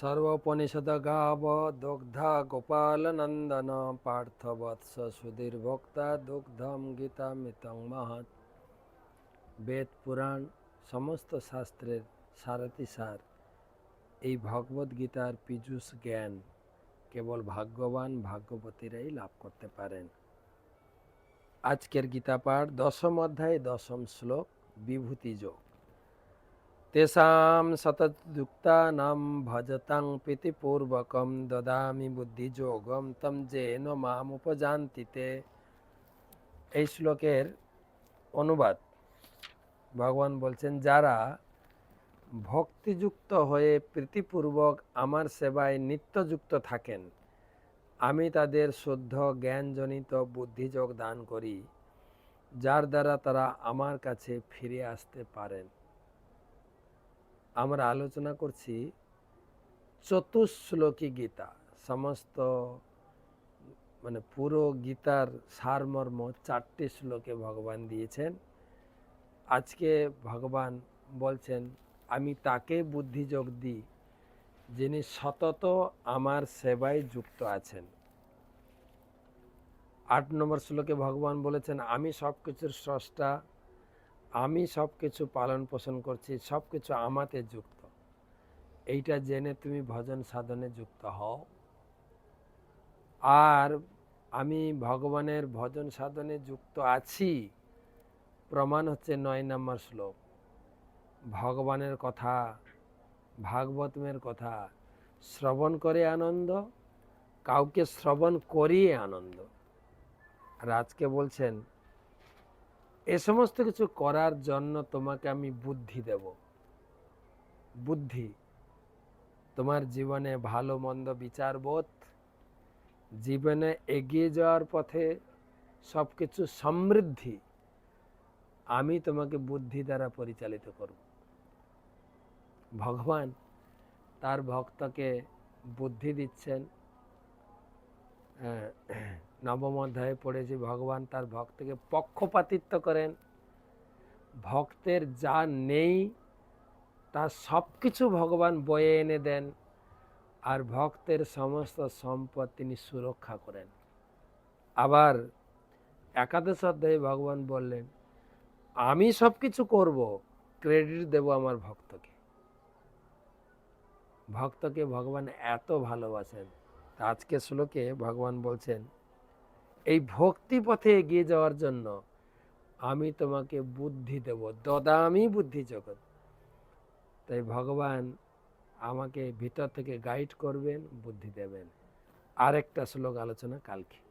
সর্বোপনিষদ গাব দুগ্ধা গোপালনন্দন পার্থবৎস সুধীর ভোক্তা দুগ্ধম গীতা মিতং মহৎ বেদ পুরাণ সমস্ত শাস্ত্রের সারথি সার এই ভগবদ গীতার পীযুষ জ্ঞান কেবল ভাগ্যবান ভাগ্যবতীরাই লাভ করতে পারেন। আজকের গীতা পাঠ দশম অধ্যায় দশম শ্লোক, বিভূতি যোগ। তেষাং সতযুক্তানাং ভজতাং প্রীতিপূর্বকম দদামি বুদ্ধিযোগম তম যেন মাম উপজান্তি তে এই শ্লোকের অনুবাদ ভগবান বলছেন, যারা ভক্তিযুক্ত হয়ে প্রীতিপূর্বক আমার সেবায় নিত্যযুক্ত থাকেন, আমি তাদের শুদ্ধ জ্ঞানজনিত বুদ্ধিযোগ দান করি, যার দ্বারা তারা আমার কাছে ফিরে আসতে পারেন। আমরা আলোচনা করছি চতুশ্লোকী গীতা। সমস্ত মানে পুরো গীতার সারমর্ম চারটি শ্লোকে ভগবান দিয়েছেন। আজকে ভগবান বলছেন, আমি তাকে বুদ্ধিযোগ দিই, যিনি সতত আমার সেবায় যুক্ত আছেন। আট নম্বর শ্লোকে ভগবান বলেছেন, আমি সব কিছুর স্রষ্টা আমি সব কিছু পালন পোষণ করছি সব কিছু আমাতে যুক্ত। এইটা জেনে তুমি ভজন সাধনে যুক্ত হও। আর আমি ভগবানের ভজন সাধনে যুক্ত আছি, প্রমাণ হচ্ছে নয় নম্বর শ্লোক। ভগবানের কথা, ভাগবতমের কথা, শ্রবণ করে আনন্দ, কাউকে শ্রবণ করিয়ে আনন্দ। আর আজকে বলছেন এ সমস্ত কিছু করার জন্য তোমাকে আমি বুদ্ধি দেব। বুদ্ধি। তোমার জীবনে ভালো, মন্দ বিচারবোধ জীবনে এগিয়ে যাওয়ার পথে সব কিছু সমৃদ্ধি, আমি তোমাকে বুদ্ধি দ্বারা পরিচালিত করব। ভগবান তার ভক্তকে বুদ্ধি দিচ্ছেন। নবম অধ্যায়ে পড়েছি, ভগবান তার ভক্তকে পক্ষপাতিত্ব করেন। ভক্তের যা নেই, তা সব কিছু ভগবান বয়ে এনে দেন আর ভক্তের সমস্ত সম্পদ তিনি সুরক্ষা করেন। আবার একাদশ অধ্যায়ে ভগবান বললেন, আমি সব কিছু করব, ক্রেডিট দেব আমার ভক্তকে। ভক্তকে ভগবান এত ভালোবাসেন। আজকে শ্লোকে ভগবান বলছেন এই ভক্তি পথে এগিয়ে যাওয়ার জন্য আমি তোমাকে বুদ্ধি দেব। দদামি বুদ্ধি জগৎ। তাই ভগবান আমাকে ভিতর থেকে গাইড করবেন, বুদ্ধি দেবেন। আরেকটা শ্লোক আলোচনা কালকে।